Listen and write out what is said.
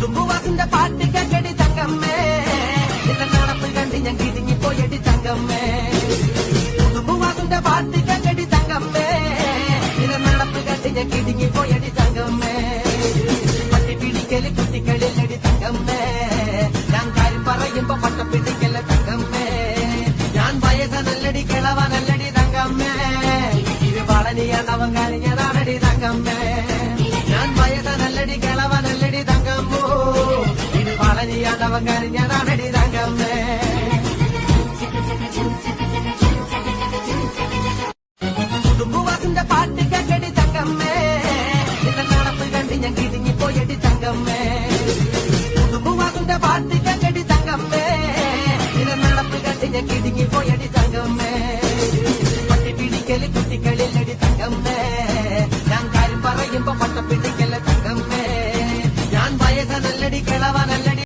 കുടുംബവാസിന്റെ പാട്ട് കേട്ടടി തങ്കമ്മേ. നിന്റെ നടപ്പ് കണ്ട് ഞാൻ കിടുങ്ങി പോയടി തങ്കമ്മേ. കുടുംബവാസിന്റെ പാട്ട് കേട്ടടി തങ്കമ്മേ. നിന്റെ നടപ്പ് കണ്ട് ഞാൻ കിടുങ്ങി പോയടി തങ്കമ്മേ. പട്ടി പിടിക്കൽ കുട്ടികളിലടി തങ്കമ്മേ. ഞാൻ കാര്യം പറയുമ്പോ പട്ട പിടിക്കൽ തങ്കമ്മേ. ഞാൻ വയസ്സനല്ലടി കിളവനല്ലടി തങ്കമ്മേ. ഇത് വളനിയാണവൻ കഴിഞ്ഞതാണടി തങ്കമ്മേ. ഞാൻ വയസ്സനല്ലടി കിളവനല്ലടി വളനിയാണവൻ കരിഞ്ഞതാണടി തങ്കമ്മേ കുടുംബവാസിന്റെ പാട്ട് കേക്കടി തങ്കമ്മേ നിന്റെ നടപ്പ് കണ്ട് ഞാൻ കിടുങ്ങി പോയടി തങ്കമ്മേ കുടുംബവാസിന്റെ പാട്ട് കേക്കടി തങ്കമ്മേ നിന്റെ നടപ്പ് കണ്ട് ഞാൻ കിടുങ്ങി പോയടി തങ്കമ്മേ പട്ടി പിടിക്കൽ കുട്ടികളിലടി തങ്കമ്മേ ഞാൻ കാര്യം പറയുമ്പോ പട്ട പിടിക്കൽ തങ്കമ്മേ. ഞാൻ വയസ്സനല്ലടി